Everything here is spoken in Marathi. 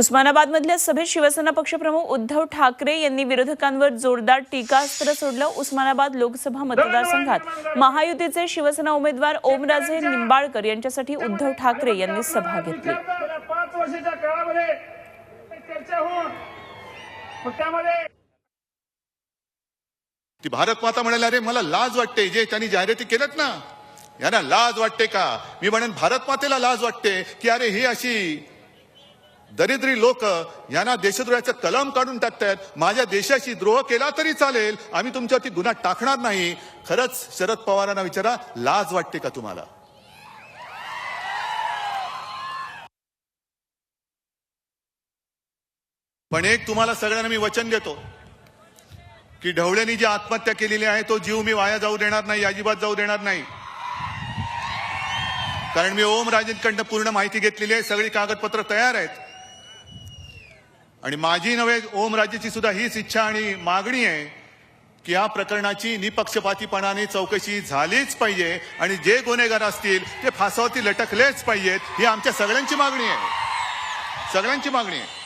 उस्मानाबादमधल्या सभेत शिवसेना पक्षप्रमुख उद्धव ठाकरे यांनी विरोधकांवर जोरदार टीकास्त्र सोडलं. उस्मानाबाद लोकसभा मतदारसंघात महायुतीचे शिवसेना उमेदवार ओमराजे निंबाळकर यांच्यासाठी उद्धव ठाकरे यांनी सभा घेतली. ती भारत माता म्हणाले अरे मला लाज वाटते जे त्यांनी जाहिराती केल्यात ना. यांना लाज वाटते का? मी म्हणेन भारत मातेला लाज वाटते की अरे ही अशी दरिद्री लोक यांना देशद्रोहाचं कलम काढून टाकतायत. माझ्या देशाशी द्रोह केला तरी चालेल. आम्ही तुमच्यावरती गुन्हा टाकणार नाही. खरंच शरद पवारांना विचारा लाज वाटते का तुम्हाला? पण एक तुम्हाला सगळ्यांना मी वचन देतो की ढवळ्यांनी जी आत्महत्या केलेली आहे तो जीव मी वाया जाऊ देणार नाही अजिबात जाऊ देणार नाही. कारण मी ओम राजेंकडनं पूर्ण माहिती घेतलेली आहे. सगळी कागदपत्र तयार आहेत. आणि माझी नव्हे ओम राजेची सुद्धा हीच इच्छा आणि मागणी आहे की या प्रकरणाची निपक्षपातीपणाने चौकशी झालीच पाहिजे आणि जे गुन्हेगार असतील ते फासावरती लटकलेच पाहिजेत ही आमच्या सगळ्यांची मागणी आहे. सगळ्यांची मागणी आहे.